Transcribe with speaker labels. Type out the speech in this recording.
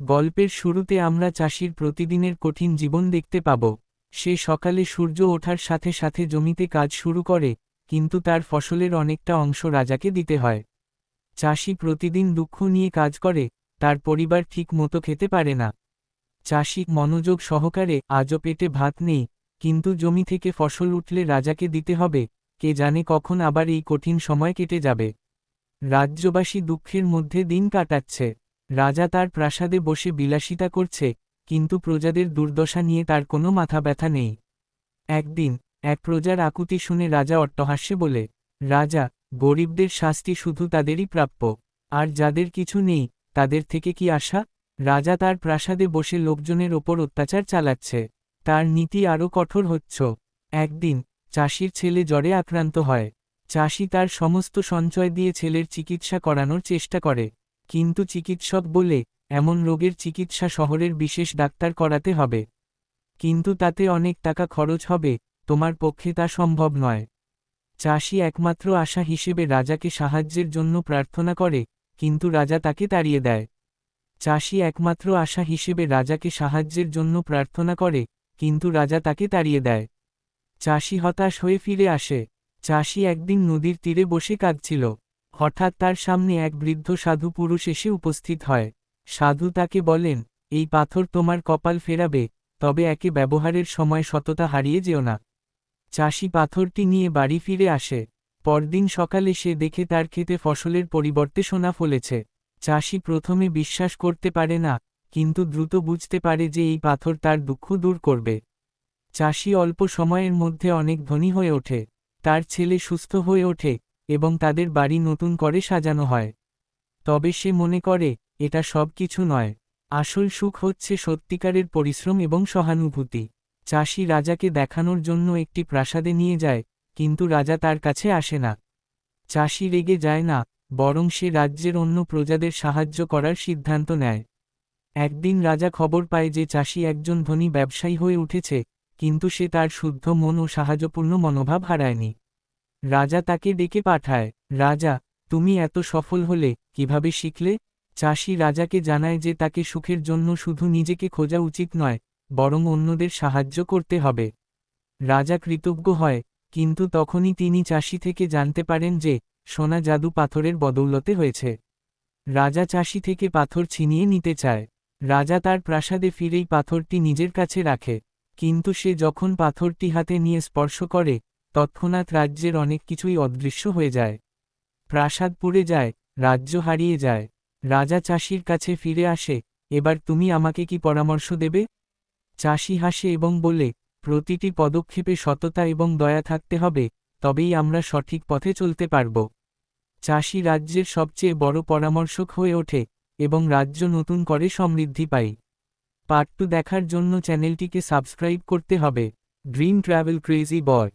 Speaker 1: গল্পের শুরুতে আমরা চাষির প্রতিদিনের কঠিন জীবন দেখতে পাব। সে সকালে সূর্য ওঠার সাথে সাথে জমিতে কাজ শুরু করে, কিন্তু তার ফসলের অনেকটা অংশ রাজাকে দিতে হয়। চাষি প্রতিদিন দুঃখ নিয়ে কাজ করে, তার পরিবার ঠিক মতো খেতে পারে না। চাষি মনোযোগ সহকারে, আজও পেটে ভাত নেই, কিন্তু জমি থেকে ফসল উঠলে রাজাকে দিতে হবে, কে জানে কখন আবার এই কঠিন সময় কেটে যাবে। রাজ্যবাসী দুঃখের মধ্যে দিন কাটাচ্ছে। রাজা তার প্রাসাদে বসে বিলাসিতা করছে, কিন্তু প্রজাদের দুর্দশা নিয়ে তার কোনো মাথা ব্যথা নেই। একদিন, এক প্রজার আকুতি শুনে রাজা অট্টহাস্যে বলে, রাজা, গরিবদের শাস্তি শুধু তাদেরই প্রাপ্য, আর যাদের কিছু নেই, তাদের থেকে কি আশা? রাজা তার প্রাসাদে বসে লোকজনের ওপর অত্যাচার চালাচ্ছে। তার নীতি আরও কঠোর হচ্ছ। একদিন, চাষির ছেলে জ্বরে আক্রান্ত হয়। চাষি তার সমস্ত সঞ্চয় দিয়ে ছেলের চিকিৎসা করানোর চেষ্টা করে। কিন্তু চিকিৎসক বলে, এমন রোগের চিকিৎসা শহরের বিশেষ ডাক্তার করাতে হবে। কিন্তু তাতে অনেক টাকা খরচ হবে, তোমার পক্ষে তা সম্ভব নয়। চাষি একমাত্র আশা হিসেবে রাজাকে সাহায্যের জন্য প্রার্থনা করে, কিন্তু রাজা তাকে তাড়িয়ে দেয়। চাষি একমাত্র আশা হিসেবে রাজাকে সাহায্যের জন্য প্রার্থনা করে, কিন্তু রাজা তাকে তাড়িয়ে দেয়। চাষি হতাশ হয়ে ফিরে আসে। চাষি একদিন নদীর তীরে বসে কাঁদছিল। হঠাৎ তার সামনে এক বৃদ্ধ সাধু পুরুষ এসে উপস্থিত হয়। সাধু তাকে বলেন, এই পাথর তোমার কপাল ফেরাবে, তবে একে ব্যবহারের সময় সততা হারিয়ে যেও না। চাষি পাথরটি নিয়ে বাড়ি ফিরে আসে। পরদিন সকালে সে দেখে তার ক্ষেতে ফসলের পরিবর্তে সোনা ফলেছে। চাষি প্রথমে বিশ্বাস করতে পারে না, কিন্তু দ্রুত বুঝতে পারে যে এই পাথর তার দুঃখ দূর করবে। চাষি অল্প সময়ের মধ্যে অনেক ধনী হয়ে ওঠে। তার ছেলে সুস্থ হয়ে ওঠে। এবং তাদের বাড়ি নতুন করে সাজানো হয়। তবে সে মনে করে, এটা সব কিছু নয়। আসল সুখ হচ্ছে সত্যিকারের পরিশ্রম এবং সহানুভূতি। চাষি রাজাকে দেখানোর জন্য একটি প্রাসাদে নিয়ে যায়, কিন্তু রাজা তার কাছে আসে না। চাষি রেগে যায় না, বরং সে রাজ্যের অন্য প্রজাদের সাহায্য করার সিদ্ধান্ত নেয়। একদিন রাজা খবর পায় যে চাষি একজন ধনী ব্যবসায়ী হয়ে উঠেছে, কিন্তু সে তার শুদ্ধ মন ও সাহায্যপূর্ণ মনোভাব হারায়নি। রাজা তাকে ডেকে পাঠায়, রাজা, তুমি এত সফল হলে কীভাবে শিখলে? চাষি রাজাকে জানায় যে তাকে সুখের জন্য শুধু নিজেকে খোঁজা উচিত নয়, বরং অন্যদের সাহায্য করতে হবে। রাজা কৃতজ্ঞ হয়, কিন্তু তখনই তিনি চাষি থেকে জানতে পারেন যে সোনা জাদু পাথরের বদৌলতে হয়েছে। রাজা চাষি থেকে পাথর ছিনিয়ে নিতে চায়। রাজা তার প্রাসাদে ফিরেই পাথরটি নিজের কাছে রাখে, কিন্তু সে যখন পাথরটি হাতে নিয়ে স্পর্শ করে তৎক্ষণাৎ রাজ্যের অনেক কিছুই অদৃশ্য হয়ে যায়। প্রাসাদ পুড়ে যায়, রাজ্য হারিয়ে যায়। রাজা চাষির কাছে ফিরে আসে, এবার তুমি আমাকে কি পরামর্শ দেবে? চাষি হাসে এবং বলে, প্রতিটি পদক্ষেপে সততা এবং দয়া থাকতে হবে, তবেই আমরা সঠিক পথে চলতে পারব। চাষি রাজ্যের সবচেয়ে বড় পরামর্শক হয়ে ওঠে এবং রাজ্য নতুন করে সমৃদ্ধি পায়। পার্ট টু দেখার জন্য চ্যানেলটিকে সাবস্ক্রাইব করতে হবে। Dream travel crazy boy.